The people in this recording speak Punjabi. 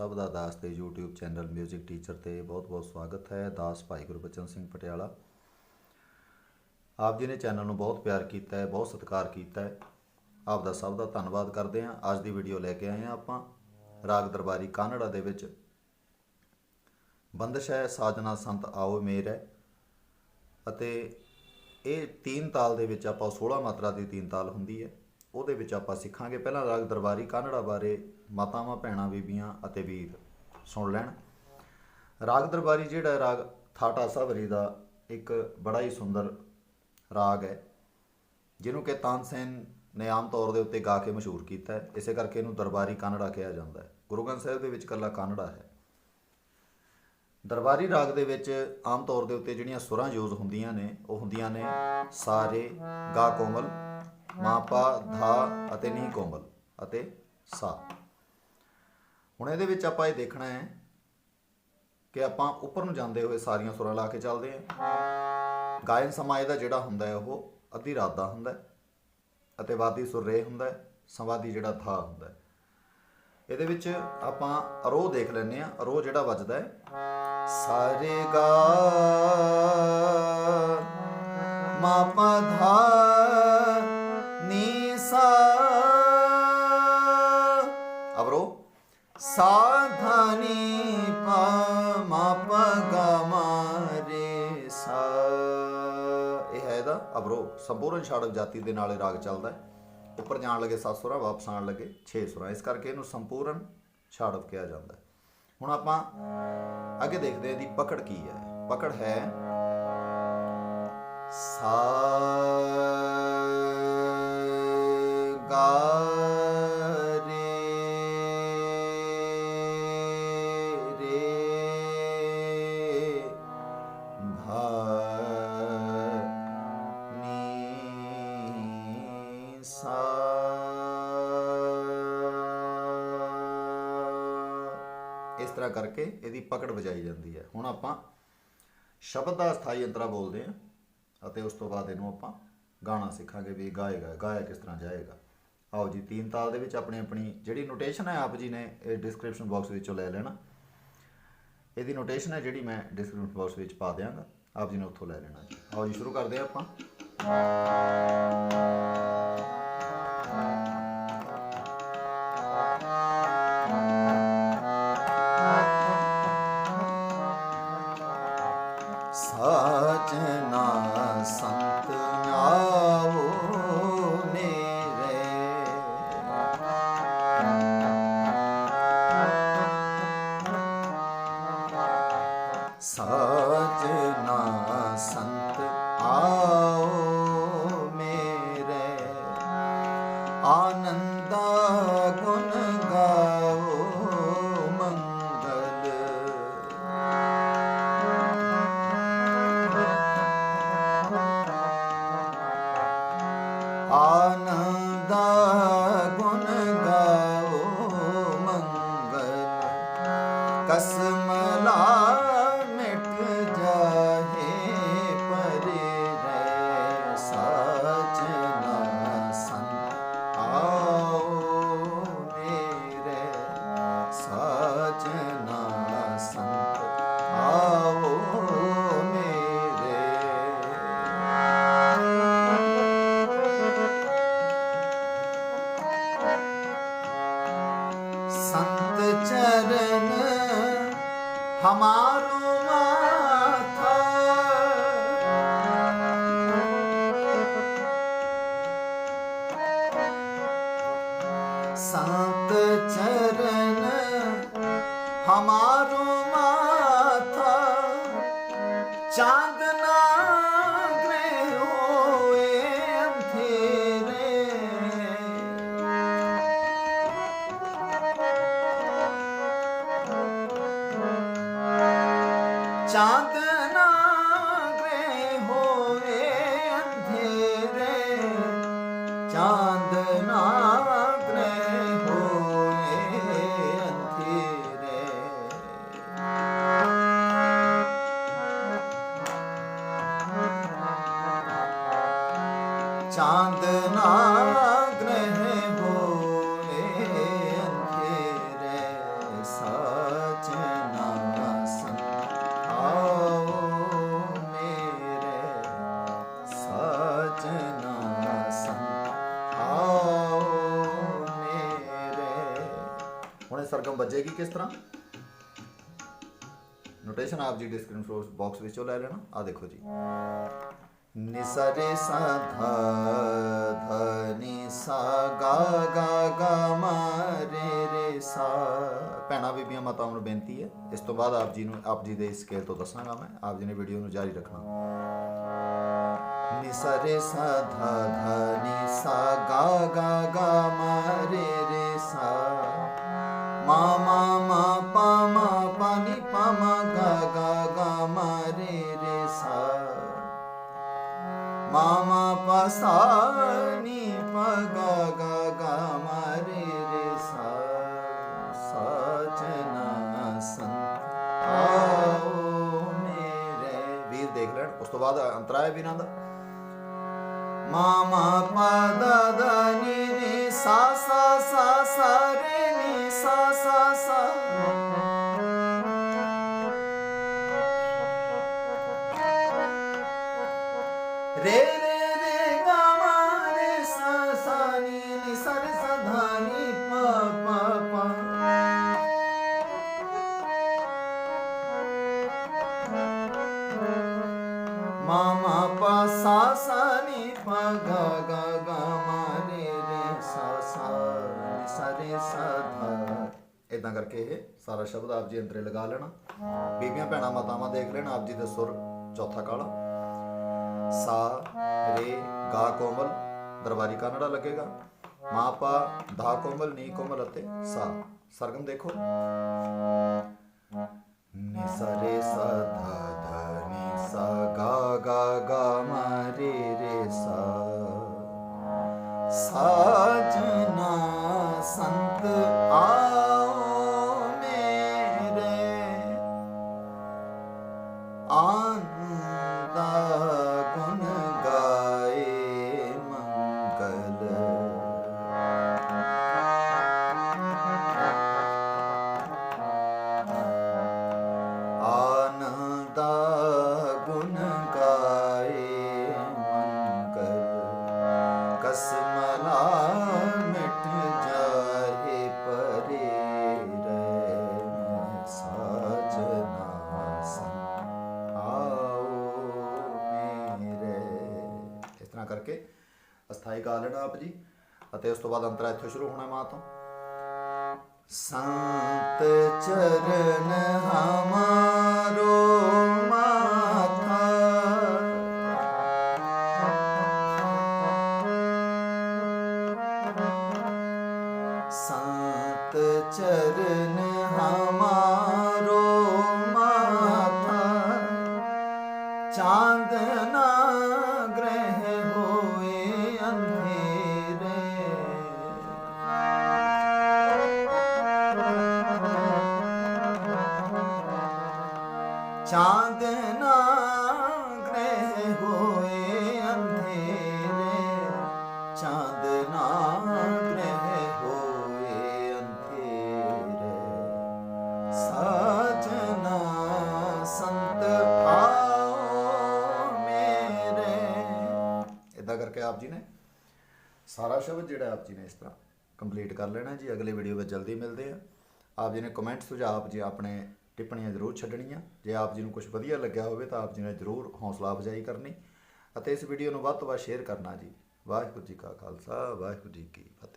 ਸਭ ਦਾ ਦਾਸ ਦੇ YouTube ਚੈਨਲ 뮤직 ਟੀਚਰ ਤੇ ਬਹੁਤ-ਬਹੁਤ ਸਵਾਗਤ ਹੈ। ਦਾਸ ਭਾਈ ਗੁਰਬਚਨ ਸਿੰਘ ਪਟਿਆਲਾ। ਆਪ ਜੀ ਨੇ ਚੈਨਲ ਨੂੰ ਬਹੁਤ ਪਿਆਰ ਕੀਤਾ ਹੈ, ਬਹੁਤ ਸਤਿਕਾਰ ਕੀਤਾ ਹੈ। ਆਪ ਦਾ ਸਭ ਦਾ ਧੰਨਵਾਦ ਕਰਦੇ ਹਾਂ। ਅੱਜ ਦੀ ਵੀਡੀਓ ਲੈ ਕੇ ਆਏ ਹਾਂ ਆਪਾਂ ਰਾਗ ਦਰਬਾਰੀ ਕਾਨੜਾ ਦੇ ਵਿੱਚ। ਬੰਦਸ਼ ਹੈ, ਸਾਜਨਾ ਸੰਤ ਆਓ ਮੇਰ ਹੈ। ਅਤੇ ਇਹ ਤੀਨ ਤਾਲ ਦੇ ਵਿੱਚ ਆਪਾਂ 16 ਮਾਤਰਾ ਦੀ ਤੀਨ ਤਾਲ ਹੁੰਦੀ ਹੈ। ਉਹਦੇ ਵਿੱਚ ਆਪਾਂ ਸਿੱਖਾਂਗੇ ਪਹਿਲਾਂ ਰਾਗ ਦਰਬਾਰੀ ਕਾਨੜਾ ਬਾਰੇ, ਮਾਤਾਵਾਂ, ਭੈਣਾਂ, ਬੀਬੀਆਂ ਅਤੇ ਵੀਰ। ਸੁਣ ਲੈਣ। ਰਾਗ ਦਰਬਾਰੀ ਜਿਹੜਾ ਰਾਗ ਥਾਟਾ ਸਾਵਰੀ ਦਾ ਇੱਕ ਬੜਾ ਹੀ ਸੁੰਦਰ ਰਾਗ ਹੈ, ਜਿਹਨੂੰ ਕਿ ਤਾਨਸੇਨ ਨੇ ਆਮ ਤੌਰ ਦੇ ਉੱਤੇ ਗਾ ਕੇ ਮਸ਼ਹੂਰ ਕੀਤਾ ਹੈ। ਇਸੇ ਕਰਕੇ ਇਹਨੂੰ ਦਰਬਾਰੀ ਕਾਨੜਾ ਕਿਹਾ ਜਾਂਦਾ ਹੈ। ਗੁਰੂ ਗ੍ਰੰਥ ਸਾਹਿਬ ਦੇ ਵਿੱਚ ਇਕੱਲਾ ਕਾਨੜਾ ਹੈ। ਦਰਬਾਰੀ ਰਾਗ ਦੇ ਵਿੱਚ ਆਮ ਤੌਰ ਦੇ ਉੱਤੇ ਜਿਹੜੀਆਂ ਸੁਰਾਂ ਯੂਜ਼ ਹੁੰਦੀਆਂ ਨੇ, ਉਹ ਹੁੰਦੀਆਂ ਨੇ ਸਾਰੇ, ਗਾ ਕੋਮਲ ਮਾਪਾ ਧਾ ਅਤੇ ਨੀ ਕੋਮਲ ਅਤੇ ਸਾ। ਹੁਣ ਇਹਦੇ ਵਿੱਚ ਆਪਾਂ ਇਹ ਦੇਖਣਾ ਹੈ ਕਿ ਆਪਾਂ ਉੱਪਰ ਨੂੰ ਜਾਂਦੇ ਹੋਏ ਸਾਰੀਆਂ ਸੁਰਾਂ ਲਾ ਕੇ ਚੱਲਦੇ ਹਾਂ। ਗਾਇਨ ਸਮਾਂ ਦਾ ਜਿਹੜਾ ਹੁੰਦਾ ਹੈ, ਉਹ ਅੱਧੀ ਰਾਤ ਦਾ ਹੁੰਦਾ ਹੈ ਅਤੇ ਵਾਦੀ ਸੁਰ ਰੇ ਹੁੰਦਾ ਹੈ, ਸੰਵਾਦੀ ਜਿਹੜਾ ਥਾ ਹੁੰਦਾ ਹੈ। ਇਹਦੇ ਵਿੱਚ ਆਪਾਂ ਅਰੋਹ ਦੇਖ ਲੈਂਦੇ ਆ ਅਰੋਹ ਜਿਹੜਾ ਵੱਜਦਾ ਹੈ, ਸਾਰੇ ਗਾ, ਮਾ ਸਾਧਾਨੀ ਪਾ ਮਾ ਪਾ ਗਾ ਮਾ ਰੇ ਸਾ ਇਹ ਹੈ ਇਹਦਾ ਅਬਰੋ, ਸੰਪੂਰਨ ਛਾੜਵ ਜਾਤੀ ਦੇ ਨਾਲ ਇਹ ਰਾਗ ਚੱਲਦਾ ਹੈ। ਉੱਪਰ ਜਾਣ ਲੱਗੇ 7 ਸੁਰਾਂ, ਵਾਪਸ ਆਉਣ ਲੱਗੇ 6 ਸੁਰਾਂ। ਇਸ ਕਰਕੇ ਇਹਨੂੰ ਸੰਪੂਰਨ ਛਾੜਵ ਕਿਹਾ ਜਾਂਦਾ ਹੈ। ਹੁਣ ਆਪਾਂ ਅੱਗੇ ਦੇਖਦੇ ਹਾਂ ਇਹਦੀ ਪਕੜ ਕੀ ਹੈ। ਪਕੜ ਹੈ ਸਾ ਇਸ ਤਰ੍ਹਾਂ ਕਰਕੇ ਇਹਦੀ ਪਕੜ ਵਜਾਈ ਜਾਂਦੀ ਹੈ। ਹੁਣ ਆਪਾਂ ਸ਼ਬਦ ਦਾ ਸਥਾਈ ਅੰਤਰਾ ਬੋਲਦੇ ਹਾਂ ਅਤੇ ਉਸ ਤੋਂ ਬਾਅਦ ਇਹਨੂੰ ਆਪਾਂ ਗਾਣਾ ਸਿੱਖਾਂਗੇ ਵੀ ਗਾਏਗਾ, ਗਾਇਆ ਕਿਸ ਤਰ੍ਹਾਂ ਜਾਏਗਾ। ਆਓ ਜੀ, ਤੀਨ ਤਾਲ ਦੇ ਵਿੱਚ ਆਪਣੀ ਆਪਣੀ ਜਿਹੜੀ ਨੋਟੇਸ਼ਨ ਹੈ ਆਪ ਜੀ ਨੇ ਇਹ ਡਿਸਕ੍ਰਿਪਸ਼ਨ ਬਾਕਸ ਵਿੱਚੋਂ ਲੈ ਲੈਣਾ। ਇਹਦੀ ਨੋਟੇਸ਼ਨ ਹੈ ਜਿਹੜੀ ਮੈਂ ਡਿਸਕ੍ਰਿਪਸ਼ਨ ਬਾਕਸ ਵਿੱਚ ਪਾ ਦਿਆਂਗਾ। ਆਪ ਜੀ ਨੇ ਉੱਥੋਂ ਲੈ ਲੈਣਾ ਜੀ। ਆਓ ਜੀ, ਸ਼ੁਰੂ ਕਰਦੇ ਹਾਂ ਆਪਾਂ। ਸਾਜਨਾ ਸੰਤ ਆਓ हमारो माथा संत चरण हमारो ਚਾਂਦਨਾ ਗ੍ਰੇ ਹੋਏ ਅੰਧੇਰੇ ਚਾਂਦਨਾ ਗ੍ਰੇ ਹੋਏ ਅੰਧੇਰੇ। ਚਾਂਦਨਾ ਚੱਲੇਗੀ ਕਿਸ ਤਰ੍ਹਾਂ? ਨੋਟੇਸ਼ਨ ਆਪ ਜੀ ਡਿਸਕ੍ਰਿਪਸ਼ਨ ਬਾਕਸ ਵਿੱਚੋਂ ਲੈ ਲੈਣਾ। ਆ ਦੇਖੋ ਜੀ। ਨੀ ਸਾ ਰੇ ਸਾ ਸਾ, ਗਾ ਗਾ ਗਾ ਮਾ, ਰੇ ਸਾ। ਭੈਣਾਂ, ਬੀਬੀਆਂ, ਮਾਤਾਵਾਂ ਨੂੰ ਬੇਨਤੀ ਹੈ, ਇਸ ਤੋਂ ਬਾਅਦ ਆਪ ਜੀ ਨੂੰ, ਆਪ ਜੀ ਦੇ ਸਕੇਲ ਤੋਂ ਦੱਸਾਂਗਾ ਮੈਂ। ਆਪ ਜੀ ਨੇ ਵੀਡੀਓ ਨੂੰ ਜਾਰੀ ਰੱਖਣਾ। ਨੀ ਸਾ ਰੇ ਸਾ ਸਾ, ਗਾ ਗਾ ਗਾ ਮਾ ਮਾ ਮਾ ਮਾ ਪਾ ਮਾ ਪਾ ਨੀ ਪਾ ਮਾ ਗਾ ਗਾ ਗਾ ਮਾ ਰੇ ਰੇ ਸਾ। ਮਾ ਮਾ ਪਾ ਸਾ ਨੀ ਪਾ ਗਾ ਗਾ ਗਾ ਸਾ। ਆਓ ਮੇਰੇ। ਵੀਰ ਦੇਖ ਲੈਣ, ਉਸ ਤੋਂ ਬਾਅਦ ਅੰਤਰਾ ਹੈ ਵੀਰਾਂ ਦਾ। ਮਾਮਾ ਪਦਾ ਦਾ ਨੀ ਨੀ, ਸਾ ਸਾ ਸਾ ਸਾ ਰੇ ਨੀ ਸਾ ਸਾ ਸਾ ਰੇ ਰੇ ਰੇ ਗਾ ਮਾ ਰੇ ਸਾ ਸਾ ਨੀ ਨੀ ਸਾ ਰੇ ਸਾ ਧਾ ਨੀ ਪਾ ਪਾ ਪਾ ਮਾਮਾ ਪਾ ਸਾ ਸਾ ਨੀ ਪਾ ਗਾ ਗਾ ਗਾ ਮਾ ਰੇ ਰੇ ਸਾ ਸਾ ਨੀ ਸਾ ਰੇ ਸਾ ਧਾ ਇਦਾਂ ਕਰਕੇ ਇਹ ਸਾਰਾ ਸ਼ਬਦ ਆਪ ਜੀ ਅੰਦਰੇ ਲਗਾ ਲੈਣਾ। ਬੀਬੀਆਂ ਭੈਣਾਂ ਮਾਤਾਵਾਂ ਦੇਖ ਲੈਣ, ਆਪ ਜੀ ਦੇ ਸੁਰ ਚੌਥਾ ਕਾਲਾ। ਸਾ, ਰੇ, ਗਾ ਕੋਮਲ, ਦਰਬਾਰੀ ਕਾਨੜਾ ਲੱਗੇਗਾ। ਮਾ, ਪਾ, ਧਾ ਕੋਮਲ, ਨੀ ਕੋਮਲ ਅਤੇ ਸਾ। ਸਰਗਮ ਦੇਖੋ। ਨੀ ਸਾ, ਰੇ, ਸਾ, ਧਾ ਧਾ, ਨੀ ਸਾ, ਗਾ ਗਾ ਗਾ, ਮਾ, ਰੇ ਰੇ, ਸਾ। ਸਾਜਨਾ ਸੰਤ ਅਸਥਾਈ ਗਾ ਲੈਣਾ ਆਪ ਜੀ। ਅਤੇ ਉਸ ਤੋਂ ਬਾਅਦ ਅੰਤਰਾ ਇੱਥੋਂ ਸ਼ੁਰੂ ਹੋਣਾ ਮਾਂ ਤੋਂ। ਸੰਤ ਚਰਨ ਹਮਾਰੋ ਮਾਥਾ ਸੰਤ ਚਰਨ ਹਮਾਰੋ ਮਾਥਾ ਚਾਂਦਨਾ ਗ੍ਰਹਿ ਹੋ ਸ਼ਬਦ ਜਿਹੜਾ ਆਪ ਜੀ ਨੇ ਇਸ ਤਰ੍ਹਾਂ ਕੰਪਲੀਟ ਕਰ ਲੈਣਾ ਜੀ। ਅਗਲੇ ਵੀਡੀਓ ਵਿੱਚ ਜਲਦੀ ਮਿਲਦੇ ਆ ਆਪ ਜੀ ਨੇ ਕਮੈਂਟ ਸੁਝਾਅ ਆਪ ਜੀ ਆਪਣੇ ਟਿੱਪਣੀਆਂ ਜ਼ਰੂਰ ਛੱਡਣੀਆਂ। ਜੇ ਆਪ ਜੀ ਨੂੰ ਕੁਝ ਵਧੀਆ ਲੱਗਿਆ ਹੋਵੇ ਤਾਂ ਆਪ ਜੀ ਨੇ ਜ਼ਰੂਰ ਹੌਸਲਾ ਅਫਜ਼ਾਈ ਕਰਨੀ। ਅਤੇ ਇਸ ਵੀਡੀਓ ਨੂੰ ਵੱਧ ਤੋਂ ਵੱਧ ਸ਼ੇਅਰ ਕਰਨਾ ਜੀ। ਵਾਹਿਗੁਰੂ ਜੀ ਕਾ ਖਾਲਸਾ, ਵਾਹਿਗੁਰੂ ਜੀ ਕੀ ਫਤਿਹ।